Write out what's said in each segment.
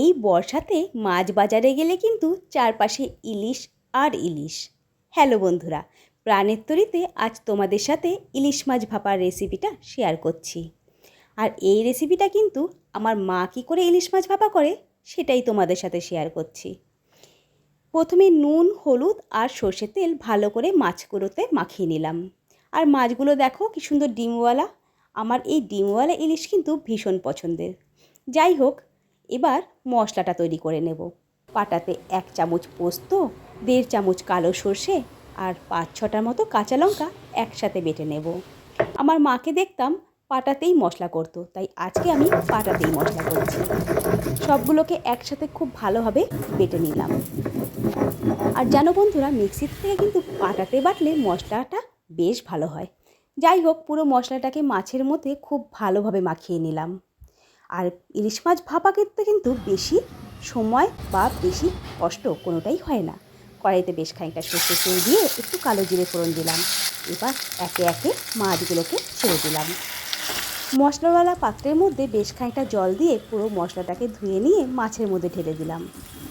এই বর্ষাতে মাছ বাজারে গেলে কিন্তু চারপাশে ইলিশ আর ইলিশ। হ্যালো বন্ধুরা, প্রাণের তরিতে আজ তোমাদের সাথে ইলিশ মাছ ভাপার রেসিপিটা শেয়ার করছি। আর এই রেসিপিটা কিন্তু আমার মা কী করে ইলিশ মাছ ভাপা করে সেটাই তোমাদের সাথে শেয়ার করছি। প্রথমে নুন, হলুদ আর সর্ষের তেল ভালো করে মাছগুলোতে মাখিয়ে নিলাম। আর মাছগুলো দেখো কি সুন্দর ডিমওয়ালা। আমার এই ডিমওয়ালা ইলিশ কিন্তু ভীষণ পছন্দের। যাই হোক এবার মশলাটা তৈরি করে নেব। পাটাতে এক চামচ পোস্ত, দেড় চামচ কালো সর্ষে আর পাঁচ ছটার মতো কাঁচা লঙ্কা একসাথে বেটে নেব। আমার মাকে দেখতাম পাটাতেই মশলা করতো, তাই আজকে আমি পাটাতেই মশলা করছি। সবগুলোকে একসাথে খুব ভালোভাবে বেটে নিলাম। আর জানো বন্ধুরা, মিক্সির থেকে কিন্তু পাটাতে বাটলে মশলাটা বেশ ভালো হয়। যাই হোক, পুরো মশলাটাকে মাছের মধ্যে খুব ভালোভাবে মাখিয়ে নিলাম। আর ইলিশ মাছ ভাপা করতে কিন্তু বেশি সময় বা বেশি কষ্ট কোনোটাই হয় না। কড়াইতে বেশ খানিকটা সর্ষে তেল দিয়ে একটু কালো জিরে ফোড়ন দিলাম। এবার একে একে মাছগুলোকে ছেড়ে দিলাম। মশলাওয়ালা পাত্রের মধ্যে বেশ খানিকটা জল দিয়ে পুরো মশলাটাকে ধুয়ে নিয়ে মাছের মধ্যে ঢেলে দিলাম।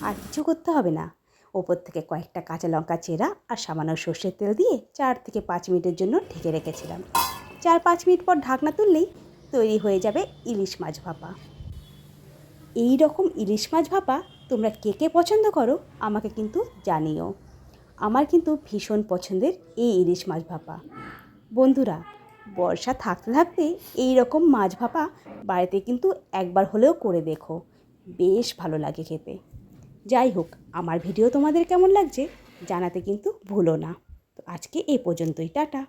আর কিছু করতে হবে না। ওপর থেকে কয়েকটা কাঁচা লঙ্কা চেরা আর সামান্য সর্ষের তেল দিয়ে চার থেকে পাঁচ মিনিটের জন্য ঢেকে রেখেছিলাম। চার পাঁচ মিনিট পর ঢাকনা তুললেই তৈরি হয়ে যাবে ইলিশ মাছ ভাপা। এই রকম ইলিশ মাছ ভাপা তোমরা কে কে পছন্দ করো আমাকে কিন্তু জানিও। আমার কিন্তু ভীষণ পছন্দের এই ইলিশ মাছ ভাপা। বন্ধুরা, বর্ষা থাকতে থাকতে এই রকম মাছ ভাপা বাড়িতে কিন্তু একবার হলেও করে দেখো। বেশ ভালো লাগে খেতে। যাই হোক, আমার ভিডিও তোমাদের কেমন লাগছে জানাতে কিন্তু ভুলো না। তো আজকে এ পর্যন্তই, টাটা।